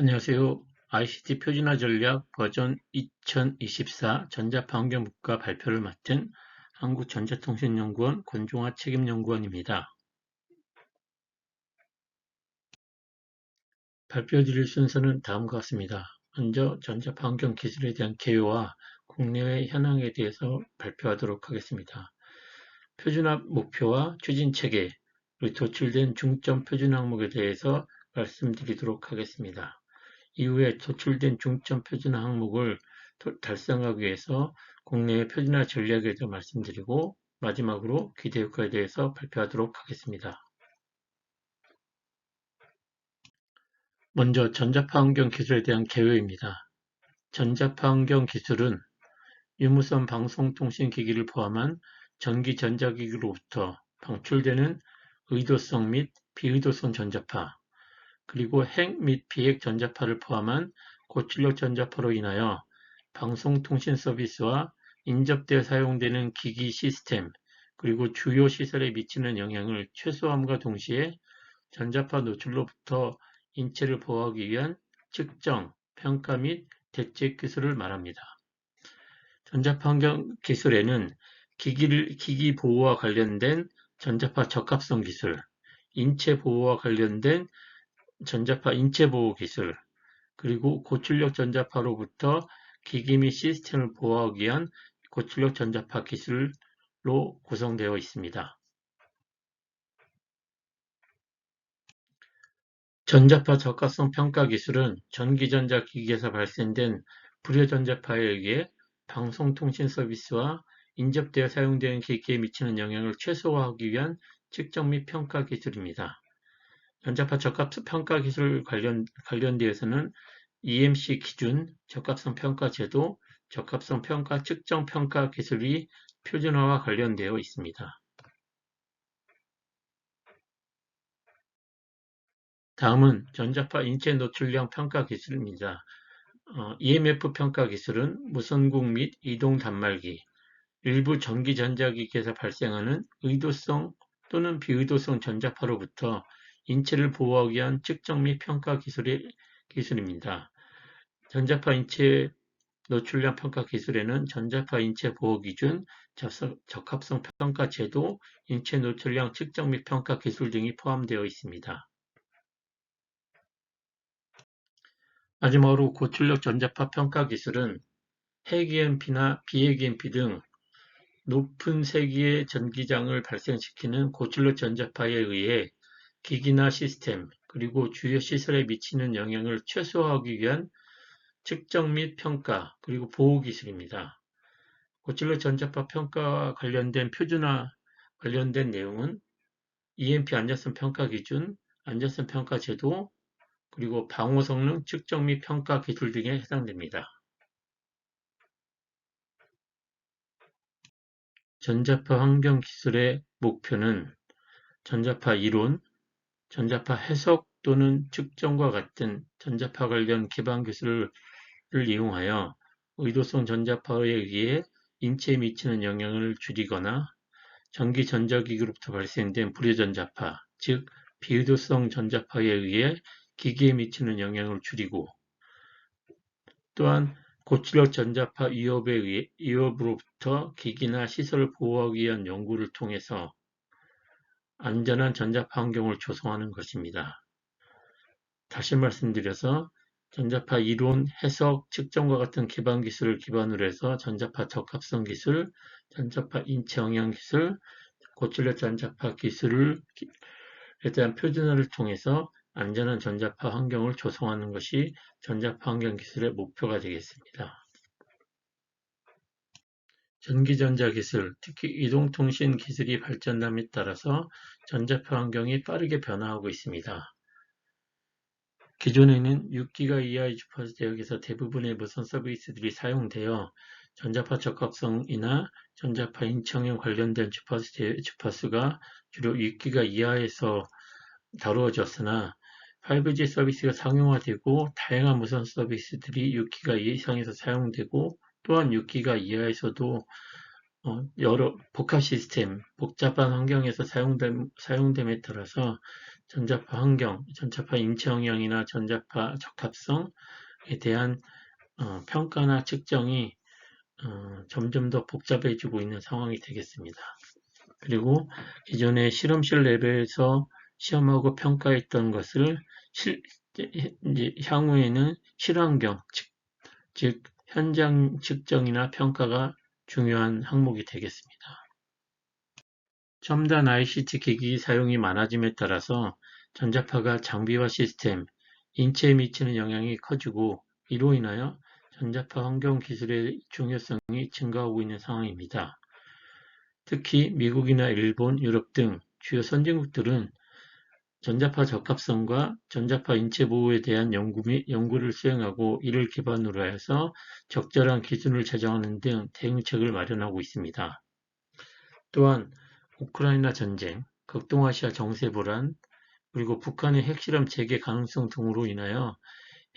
안녕하세요. ICT 표준화 전략 버전 2024 전자파 환경국가 발표를 맡은 한국전자통신연구원 권종화 책임연구원입니다. 발표드릴 순서는 다음과 같습니다. 먼저 전자파 환경 기술에 대한 개요와 국내외 현황에 대해서 발표하도록 하겠습니다. 표준화 목표와 추진 체계, 그리고 도출된 중점 표준 항목에 대해서 말씀드리도록 하겠습니다. 이후에 도출된 중점 표준화 항목을 달성하기 위해서 국내외 표준화 전략에 대해 말씀드리고 마지막으로 기대 효과에 대해서 발표하도록 하겠습니다. 먼저 전자파 환경 기술에 대한 개요입니다. 전자파 환경 기술은 유무선 방송통신기기를 포함한 전기 전자기기로부터 방출되는 의도성 및 비의도성 전자파, 그리고 핵 및 비핵 전자파를 포함한 고출력 전자파로 인하여 방송통신 서비스와 인접되어 사용되는 기기 시스템, 그리고 주요 시설에 미치는 영향을 최소함과 동시에 전자파 노출로부터 인체를 보호하기 위한 측정, 평가 및 대책 기술을 말합니다. 전자파 환경 기술에는 기기를, 기기 보호와 관련된 전자파 적합성 기술, 인체 보호와 관련된 전자파 인체 보호 기술, 그리고 고출력 전자파로부터 기기 및 시스템을 보호하기 위한 고출력 전자파 기술로 구성되어 있습니다. 전자파 적합성 평가 기술은 전기전자 기기에서 발생된 불여 전자파에 의해 방송통신 서비스와 인접되어 사용되는 기기에 미치는 영향을 최소화하기 위한 측정 및 평가 기술입니다. 전자파 적합성 평가 기술 관련, 관련되어서는 EMC 기준, 적합성 평가 제도, 적합성 평가 측정 평가 기술이 표준화와 관련되어 있습니다. 다음은 전자파 인체 노출량 평가 기술입니다. 어, EMF 평가 기술은 무선국 및 이동 단말기, 일부 전기 전자기기에서 발생하는 의도성 또는 비의도성 전자파로부터 인체를 보호하기 위한 측정 및 평가 기술의 기술입니다. 전자파 인체 노출량 평가 기술에는 전자파 인체 보호 기준, 적합성 평가 제도, 인체 노출량 측정 및 평가 기술 등이 포함되어 있습니다. 마지막으로 고출력 전자파 평가 기술은 핵EMP나 비핵EMP 등 높은 세기의 전기장을 발생시키는 고출력 전자파에 의해 기기나 시스템, 그리고 주요 시설에 미치는 영향을 최소화하기 위한 측정 및 평가, 그리고 보호 기술입니다. 고출력 전자파 평가와 관련된 표준화 관련된 내용은 EMP 안전성 평가 기준, 안전성 평가 제도, 그리고 방호 성능 측정 및 평가 기술 등에 해당됩니다. 전자파 환경 기술의 목표는 전자파 이론, 전자파 해석 또는 측정과 같은 전자파 관련 기반 기술을 이용하여 의도성 전자파에 의해 인체에 미치는 영향을 줄이거나 전기 전자기기로부터 발생된 불의 전자파, 즉 비의도성 전자파에 의해 기기에 미치는 영향을 줄이고 또한 고출력 전자파 위협에 의해 위협으로부터 기기나 시설을 보호하기 위한 연구를 통해서 안전한 전자파 환경을 조성하는 것입니다. 다시 말씀드려서 전자파 이론, 해석, 측정과 같은 기반 기술을 기반으로 해서 전자파 적합성 기술, 전자파 인체 영향 기술, 고출력 전자파 기술에 대한 표준화를 통해서 안전한 전자파 환경을 조성하는 것이 전자파 환경 기술의 목표가 되겠습니다. 전기전자 기술, 특히 이동통신 기술이 발전함에 따라서 전자파 환경이 빠르게 변화하고 있습니다. 기존에는 6기가 이하의 주파수 대역에서 대부분의 무선 서비스들이 사용되어 전자파 적합성이나 전자파 인청형 관련된 주파수 대, 주파수가 주로 6기가 이하에서 다루어졌으나 5G 서비스가 상용화되고 다양한 무선 서비스들이 6기가 이상에서 사용되고 또한 6기가 이하에서도 어, 여러 복합 시스템, 복잡한 환경에서 사용됨, 사용됨에 따라서 전자파 환경, 전자파 인체 영향이나 전자파 적합성에 대한 어, 평가나 측정이 어, 점점 더 복잡해지고 있는 상황이 되겠습니다. 그리고 기존의 실험실 레벨에서 시험하고 평가했던 것을 실, 이제 향후에는 실환경, 즉, 즉 현장 측정이나 평가가 중요한 항목이 되겠습니다. 첨단 ICT 기기 사용이 많아짐에 따라서 전자파가 장비와 시스템, 인체에 미치는 영향이 커지고 이로 인하여 전자파 환경 기술의 중요성이 증가하고 있는 상황입니다. 특히 미국이나 일본, 유럽 등 주요 선진국들은 전자파 적합성과 전자파 인체 보호에 대한 연구 및 연구를 수행하고 이를 기반으로 해서 적절한 기준을 제정하는 등 대응책을 마련하고 있습니다. 또한 우크라이나 전쟁, 극동아시아 정세 불안, 그리고 북한의 핵실험 재개 가능성 등으로 인하여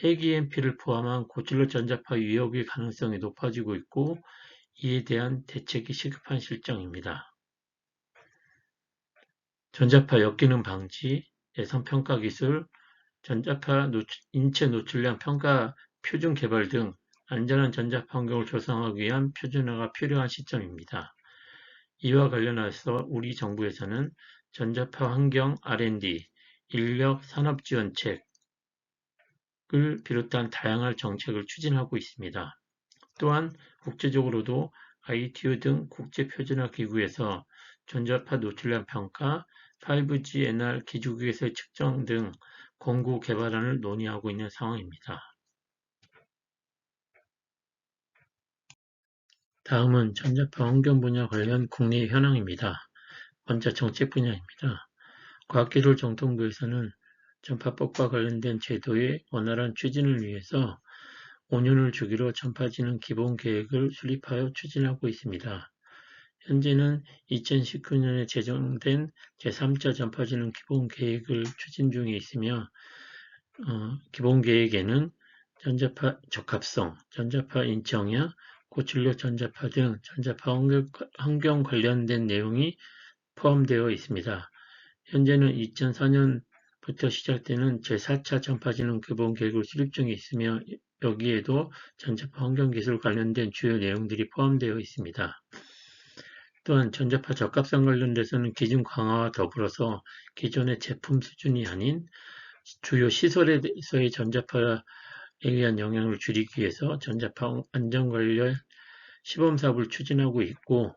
핵 EMP를 포함한 고질로 전자파 위협의 가능성이 높아지고 있고 이에 대한 대책이 시급한 실정입니다. 전자파 역기능 방지, 예산 평가 기술, 전자파 노출, 인체 노출량 평가 표준 개발 등 안전한 전자파 환경을 조성하기 위한 표준화가 필요한 시점입니다. 이와 관련해서 우리 정부에서는 전자파 환경 R&D, 인력 산업 지원책을 비롯한 다양한 정책을 추진하고 있습니다. 또한 국제적으로도 ITU 등 국제 표준화 기구에서 전자파 노출량 평가, 5G NR 기주국에서의 측정 등 공구 개발안을 논의하고 있는 상황입니다. 다음은 전자파 환경 분야 관련 국내 현황입니다. 먼저 정책 분야입니다. 과학기술 정통부에서는 전파법과 관련된 제도의 원활한 추진을 위해서 5년을 주기로 전파진흥 기본 계획을 수립하여 추진하고 있습니다. 현재는 2019년에 제정된 제3차 전파진흥 기본계획을 추진 중에 있으며 어, 기본계획에는 전자파 적합성, 전자파 인청약, 고출력 전자파 등 전자파 환경 관련된 내용이 포함되어 있습니다. 현재는 2004년부터 시작되는 제4차 전파진흥 기본계획을 수립 중에 있으며 여기에도 전자파 환경기술 관련된 주요 내용들이 포함되어 있습니다. 또한 전자파 적합성 관련돼서는 기준 강화와 더불어서 기존의 제품 수준이 아닌 주요 시설에서의 전자파에 의한 영향을 줄이기 위해서 전자파 안전 관련 시범 사업을 추진하고 있고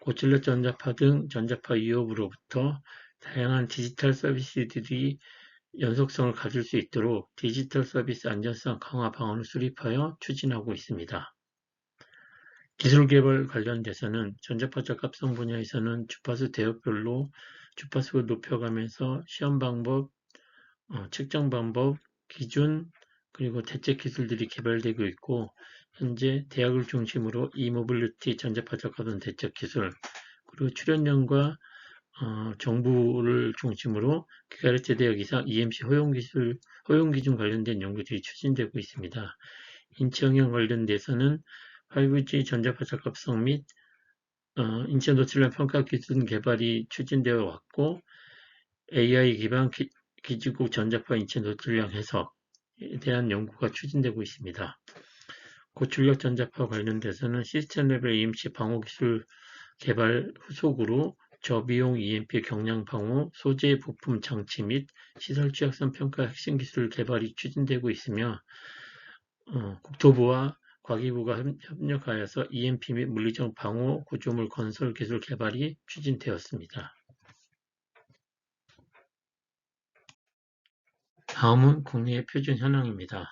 고질력 전자파 등 전자파 위협으로부터 다양한 디지털 서비스들이 연속성을 가질 수 있도록 디지털 서비스 안전성 강화 방안을 수립하여 추진하고 있습니다. 기술 개발 관련돼서는 전자파 적합성 분야에서는 주파수 대역별로 주파수를 높여가면서 시험 방법, 어, 측정 방법, 기준, 그리고 대책 기술들이 개발되고 있고 현재 대학을 중심으로 이모빌리티 전자파 적합성 대책 기술, 그리고 출연연과 어, 정부를 중심으로 기가르체 대학 이상 EMC 허용 기술, 허용 기준 관련된 연구들이 추진되고 있습니다. 인체 영향 관련돼서는 5G 전자파 적합성 및 어, 인체 노출량 평가 기준 개발이 추진되어 왔고 AI 기반 기, 기지국 전자파 인체 노출량 해석에 대한 연구가 추진되고 있습니다. 고출력 전자파 관련돼서는 시스템 레벨 EMC 방호 기술 개발 후속으로 저비용 EMP 경량 방호, 소재 부품 장치 및 시설 취약성 평가 핵심 기술 개발이 추진되고 있으며 어, 국토부와 과기부가 협력하여서 EMP 및 물리적 방호 구조물 건설 기술 개발이 추진되었습니다. 다음은 국내 표준 현황입니다.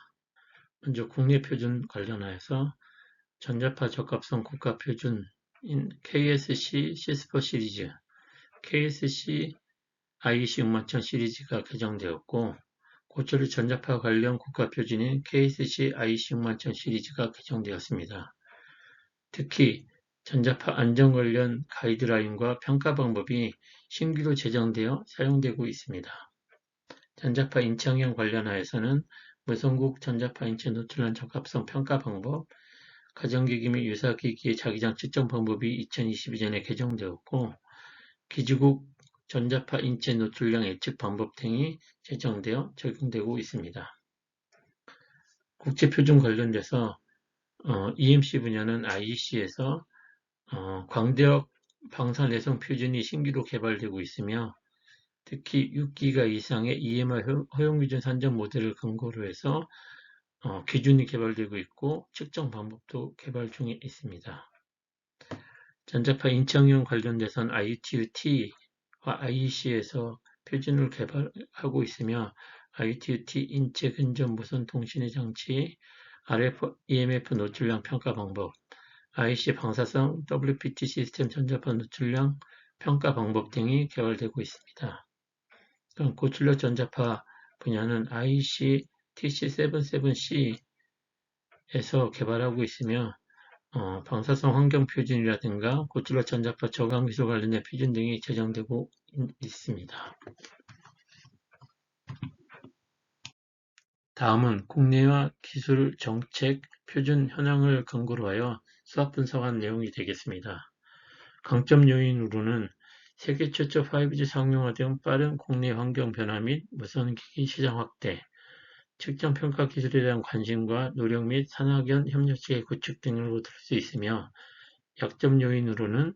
먼저 국내 표준 관련하여서 전자파 적합성 국가 표준인 KSC 시스퍼 시리즈, KSC IEC 6만천 시리즈가 개정되었고 고철류 전자파 관련 국가표준인 KSC IC6만천 시리즈가 개정되었습니다. 특히 전자파 안전 관련 가이드라인과 평가 방법이 신규로 제정되어 사용되고 있습니다. 전자파 인체영향 관련하여서는 무선국 전자파 인체 노출란 적합성 평가 방법, 가정기기 및 유사기기의 자기장 측정 방법이 2022년에 개정되었고 기지국 전자파 인체 노출량 예측 방법 등이 제정되어 적용되고 있습니다. 국제표준 관련돼서 어, EMC 분야는 IEC에서 어, 광대역 방사 내성 표준이 신규로 개발되고 있으며 특히 6기가 이상의 EMR 허용 기준 산정 모델을 근거로 해서 어, 기준이 개발되고 있고 측정 방법도 개발 중에 있습니다. 전자파 인청형 관련돼선 ITU-T와 IEC에서 표준을 개발하고 있으며 ITU-T 인체 근접 무선 통신의 장치, RF, EMF 노출량 평가 방법, IC 방사성 WPT 시스템 전자파 노출량 평가 방법 등이 개발되고 있습니다. 고출력 전자파 분야는 IC TC77C에서 개발하고 있으며 어, 방사성 환경 표준이라든가 고출력 전자파 저감 기술 관련된 표준 등이 제정되고 있습니다. 다음은 국내와 기술 정책 표준 현황을 근거로 하여 수학 분석한 내용이 되겠습니다. 강점 요인으로는 세계 최초 5G 상용화된 빠른 국내 환경 변화 및 무선기기 시장 확대, 측정 평가 기술에 대한 관심과 노력 및 산학연 협력체의 구축 등으로 들수 있으며 약점 요인으로는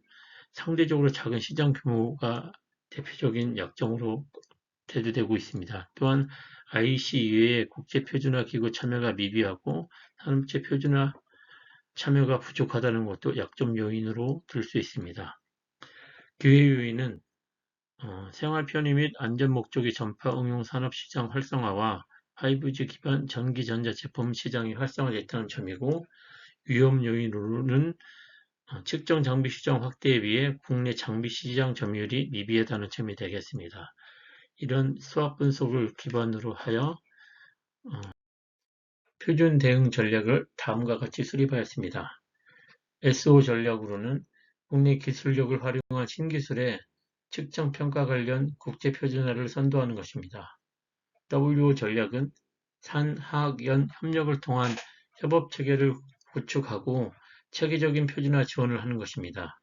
상대적으로 작은 시장 규모가 대표적인 약점으로 대두되고 있습니다. 또한 IC 이외의 국제 표준화 기구 참여가 미비하고 산업체 표준화 참여가 부족하다는 것도 약점 요인으로 들 수 있습니다. 기회 요인은 어, 생활 편의 및 안전 목적의 전파 응용 산업 시장 활성화와 5G 기반 전기 전자 제품 시장이 활성화됐다는 점이고 위험 요인으로는 어, 측정 장비 시장 확대에 비해 국내 장비 시장 점유율이 미비하다는 점이 되겠습니다. 이런 수학 분석을 기반으로 하여 어, 표준 대응 전략을 다음과 같이 수립하였습니다. SO 전략으로는 국내 기술력을 활용한 신기술의 측정 평가 관련 국제 표준화를 선도하는 것입니다. WO 전략은 산하연 협력을 통한 협업 체계를 구축하고 체계적인 표준화 지원을 하는 것입니다.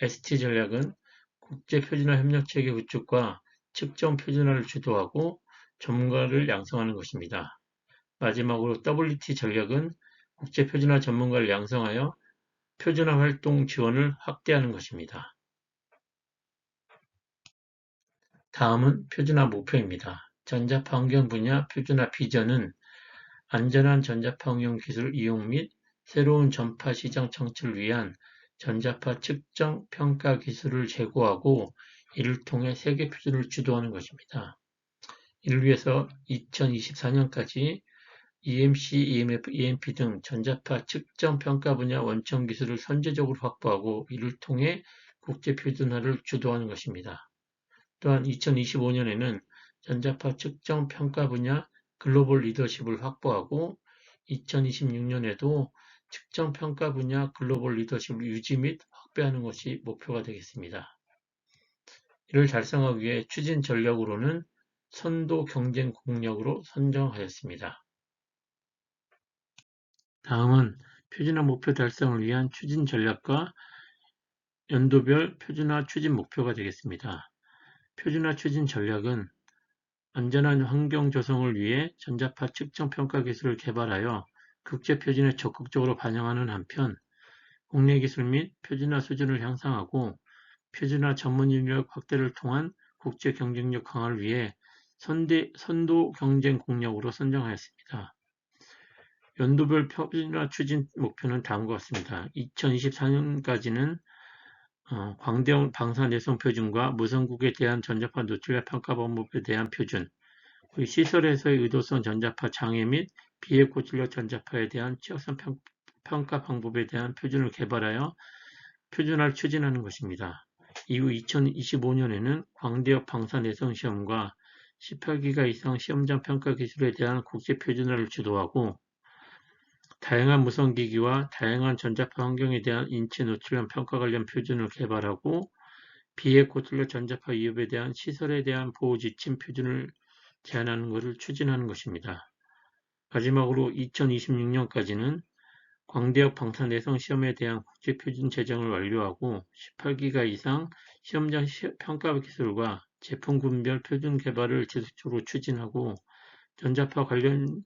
ST 전략은 국제 표준화 협력 체계 구축과 측정 표준화를 주도하고 전문가를 양성하는 것입니다. 마지막으로 WT 전략은 국제 표준화 전문가를 양성하여 표준화 활동 지원을 확대하는 것입니다. 다음은 표준화 목표입니다. 전자파 환경 분야 표준화 비전은 안전한 전자파 응용 기술 이용 및 새로운 전파 시장 창출을 위한 전자파 측정 평가 기술을 제고하고 이를 통해 세계 표준을 주도하는 것입니다. 이를 위해서 2024년까지 EMC, EMF, EMP 등 전자파 측정 평가 분야 원천 기술을 선제적으로 확보하고 이를 통해 국제 표준화를 주도하는 것입니다. 또한 2025년에는 전자파 측정 평가 분야 글로벌 리더십을 확보하고 2026년에도 측정 평가 분야 글로벌 리더십을 유지 및 확대하는 것이 목표가 되겠습니다. 이를 달성하기 위해 추진 전략으로는 선도 경쟁 공략으로 선정하였습니다. 다음은 표준화 목표 달성을 위한 추진 전략과 연도별 표준화 추진 목표가 되겠습니다. 표준화 추진 전략은 안전한 환경 조성을 위해 전자파 측정 평가 기술을 개발하여 국제 표준에 적극적으로 반영하는 한편 국내 기술 및 표준화 수준을 향상하고 표준화 전문 인력 확대를 통한 국제 경쟁력 강화를 위해 선대, 선도 경쟁 공략으로 선정하였습니다. 연도별 표준화 추진 목표는 다음과 같습니다. 2024년까지는 어, 광대형 방사 내성 표준과 무선국에 대한 전자파 노출력 평가 방법에 대한 표준, 그리고 시설에서의 의도성 전자파 장애 및 비핵고출력 전자파에 대한 취약성 평 가 방법에 대한 표준을 개발하여 표준화를 추진하는 것입니다. 이후 2025년에는 광대역 방사 내성 시험과 18기가 이상 시험장 평가 기술에 대한 국제 표준화를 주도하고 다양한 무선기기와 다양한 전자파 환경에 대한 인체 노출량 평가 관련 표준을 개발하고 비핵고출력 전자파 위협에 대한 시설에 대한 보호 지침 표준을 제안하는 것을 추진하는 것입니다. 마지막으로 2026년까지는 광대역 방사내성 시험에 대한 국제 표준 제정을 완료하고 18기가 이상 시험장 시- 평가 기술과 제품 군별 표준 개발을 지속적으로 추진하고 전자파 관련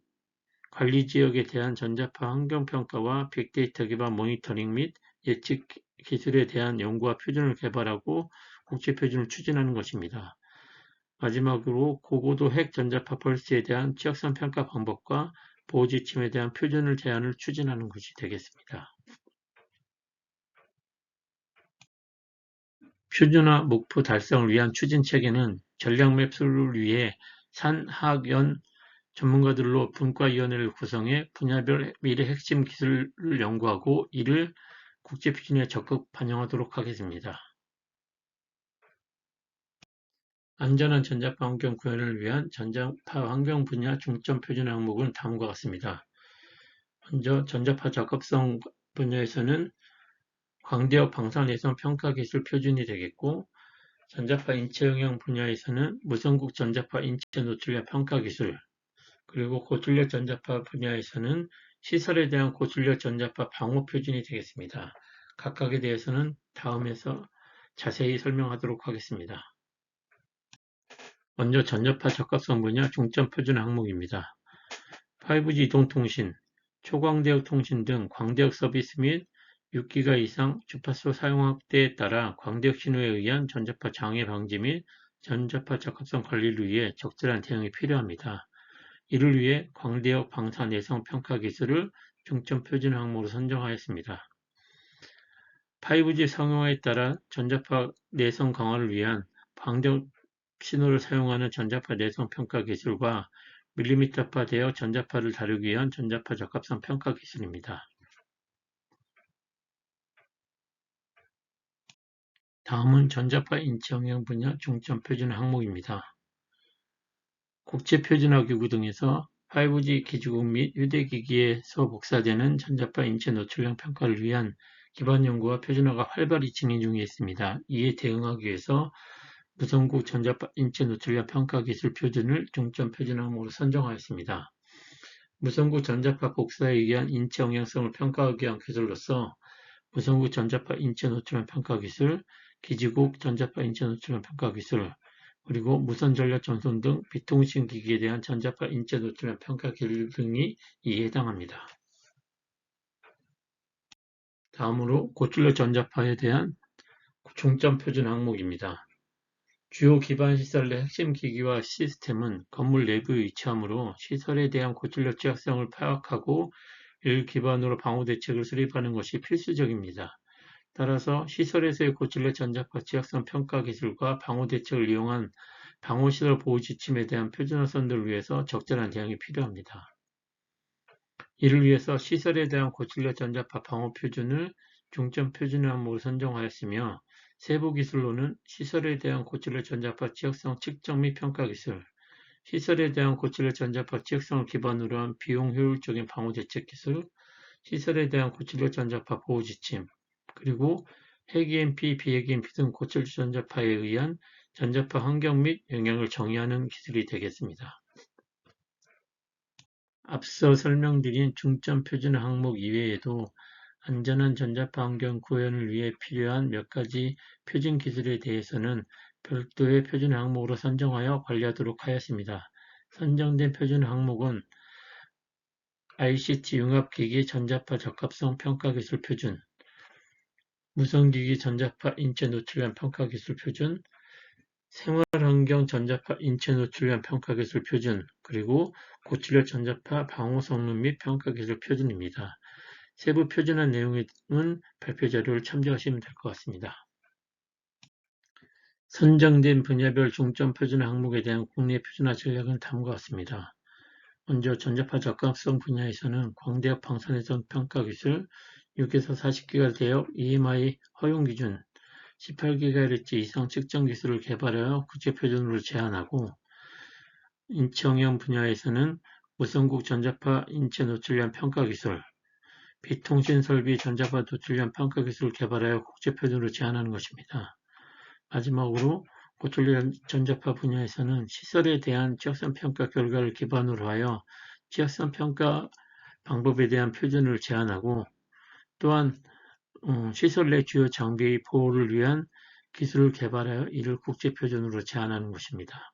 관리 지역에 대한 전자파 환경 평가와 빅데이터 기반 모니터링 및 예측 기술에 대한 연구와 표준을 개발하고 국제 표준을 추진하는 것입니다. 마지막으로 고고도 핵 전자파 펄스에 대한 지역선 평가 방법과 보호 지침에 대한 표준을 제안을 추진하는 것이 되겠습니다. 표준화 목표 달성을 위한 추진 체계는 전략 맵수를 위해 산 학 연 전문가들로 분과위원회를 구성해 분야별 미래 핵심 기술을 연구하고 이를 국제 표준에 적극 반영하도록 하겠습니다. 안전한 전자파 환경 구현을 위한 전자파 환경 분야 중점 표준 항목은 다음과 같습니다. 먼저 전자파 적합성 분야에서는 광대역 방사내성 평가 기술 표준이 되겠고 전자파 인체 영향 분야에서는 무선국 전자파 인체 노출력 평가 기술 그리고 고출력 전자파 분야에서는 시설에 대한 고출력 전자파 방호 표준이 되겠습니다. 각각에 대해서는 다음에서 자세히 설명하도록 하겠습니다. 먼저 전자파 적합성 분야 중점 표준 항목입니다. 5G 이동통신, 초광대역 통신 등 광대역 서비스 및 6기가 이상 주파수 사용 확대에 따라 광대역 신호에 의한 전자파 장애 방지 및 전자파 적합성 관리를 위해 적절한 대응이 필요합니다. 이를 위해 광대역 방사 내성 평가 기술을 중점 표준 항목으로 선정하였습니다. 5G 상용화에 따라 전자파 내성 강화를 위한 광대역 신호를 사용하는 전자파 내성 평가 기술과 밀리미터파 대역 전자파를 다루기 위한 전자파 적합성 평가 기술입니다. 다음은 전자파 인체 영향 분야 중점 표준 항목입니다. 국제 표준화기구 등에서 5G 기지국 및 휴대기기에서 복사되는 전자파 인체 노출량 평가를 위한 기반 연구와 표준화가 활발히 진행 중에 있습니다. 이에 대응하기 위해서 무선국 전자파 인체 노출량 평가 기술 표준을 중점 표준 항목으로 선정하였습니다. 무선국 전자파 복사에 의한 인체 영향성을 평가하기 위한 기술로서 무선국 전자파 인체 노출량 평가 기술, 기지국 전자파 인체 노출량 평가 기술, 그리고 무선 전력 전송 등 비통신 기기에 대한 전자파 인체 노출량 평가 기술 등이 이에 해당합니다. 다음으로 고출력 전자파에 대한 중점 표준 항목입니다. 주요 기반 시설 내 핵심 기기와 시스템은 건물 내부에 위치하므로 시설에 대한 고출력 취약성을 파악하고 이를 기반으로 방호 대책을 수립하는 것이 필수적입니다. 따라서 시설에서의 고출력 전자파 취약성 평가 기술과 방호 대책을 이용한 방호시설 보호 지침에 대한 표준화선들을 위해서 적절한 대응이 필요합니다. 이를 위해서 시설에 대한 고출력 전자파 방호 표준을 중점 표준 항목으로 선정하였으며 세부 기술로는 시설에 대한 고출력 전자파 지역성 측정 및 평가 기술, 시설에 대한 고출력 전자파 지역성을 기반으로 한 비용 효율적인 방호 대책 기술, 시설에 대한 고출력 전자파 보호 지침, 그리고 핵EMP, 비핵EMP 등 고출력 전자파에 의한 전자파 환경 및 영향을 정의하는 기술이 되겠습니다. 앞서 설명드린 중점 표준 항목 이외에도 안전한 전자파 환경 구현을 위해 필요한 몇 가지 표준 기술에 대해서는 별도의 표준 항목으로 선정하여 관리하도록 하였습니다. 선정된 표준 항목은 ICT 융합기기 전자파 적합성 평가 기술 표준, 무선기기 전자파 인체 노출량 평가 기술 표준, 생활환경 전자파 인체 노출량 평가 기술 표준, 그리고 고출력 전자파 방호 성능 및 평가 기술 표준입니다. 세부 표준화 내용은 발표 자료를 참조하시면 될 것 같습니다. 선정된 분야별 중점 표준화 항목에 대한 국내 표준화 전략은 다음과 같습니다. 먼저 전자파 적합성 분야에서는 광대역 방사내성 평가 기술 6에서 40기가 대역 EMI 허용 기준 18GHz 이상 측정 기술을 개발하여 국제 표준으로 제한하고 인체영향 분야에서는 무선국 전자파 인체 노출량 평가 기술, 비통신 설비 전자파 노출량 평가 기술을 개발하여 국제 표준으로 제한하는 것입니다. 마지막으로 고출력 전자파 분야에서는 시설에 대한 지역선 평가 결과를 기반으로 하여 지역선 평가 방법에 대한 표준을 제한하고 또한 어, 시설 내 주요 장비의 보호를 위한 기술을 개발하여 이를 국제표준으로 제한하는 것입니다.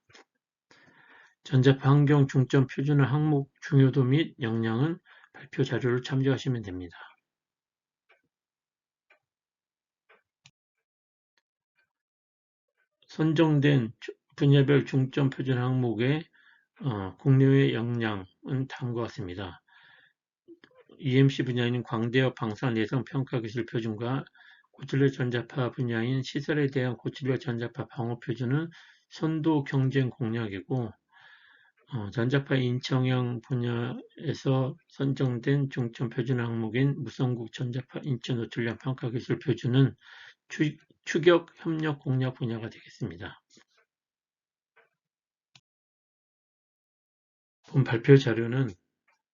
전자파 환경 중점 표준화 항목 중요도 및 역량은 발표 자료를 참조하시면 됩니다. 선정된 분야별 중점 표준 항목의 어, 국내외 역량은 다음과 같습니다. EMC 분야인 광대역 방산 예성 평가 기술 표준과 고질력 전자파 분야인 시설에 대한 고질력 전자파 방어 표준은 선도 경쟁 공략이고 어, 전자파 인청형 분야에서 선정된 중점 표준 항목인 무선국 전자파 인체 노출량 평가 기술 표준은 추, 추격 협력 공략 분야가 되겠습니다. 본 발표 자료는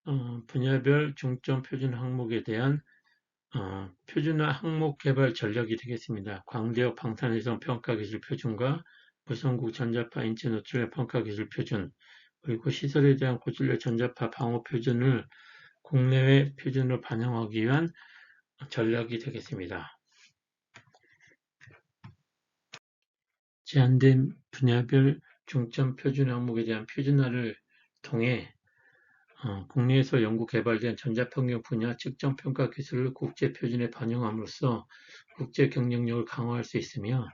어, 분야별 중점 표준 항목에 대한 어, 표준화 항목 개발 전략이 되겠습니다. 광대역 방산위성 평가기술 표준과 무선국 전자파 인체 노출의 평가기술 표준, 그리고 시설에 대한 고질력 전자파 방호 표준을 국내외 표준으로 반영하기 위한 전략이 되겠습니다. 제한된 분야별 중점 표준 항목에 대한 표준화를 통해 어, 국내에서 연구 개발된 전자평경 분야 측정 평가 기술을 국제 표준에 반영함으로써 국제 경쟁력을 강화할 수 있으며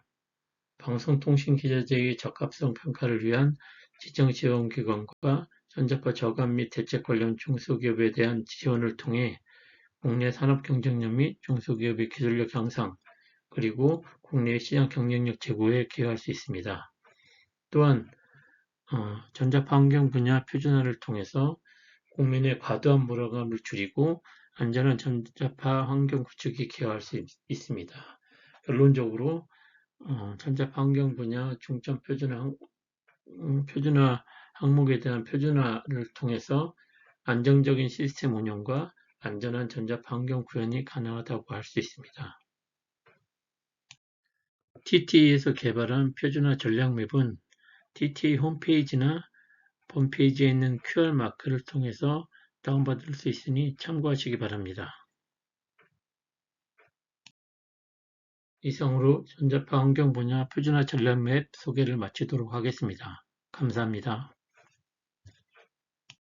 방송통신 기자재의 적합성 평가를 위한 지정 지원 기관과 전자파 저감 및 대책 관련 중소기업에 대한 지원을 통해 국내 산업 경쟁력 및 중소기업의 기술력 향상 그리고 국내 시장 경쟁력 제고에 기여할 수 있습니다. 또한 어, 전자파 환경 분야 표준화를 통해서 국민의 과도한 불안감을 줄이고 안전한 전자파 환경 구축에 기여할 수 있, 습니다 결론적으로 어, 전자파 환경 분야 중점 표준화, 음, 표준화 항목에 대한 표준화를 통해서 안정적인 시스템 운영과 안전한 전자파 환경 구현이 가능하다고 할 수 있습니다. TT에서 개발한 표준화 전략 맵은 TTA 홈페이지나 홈페이지에 있는 QR마크를 통해서 다운받을 수 있으니 참고하시기 바랍니다. 이상으로 전자파 환경 분야 표준화 전략 맵 소개를 마치도록 하겠습니다. 감사합니다.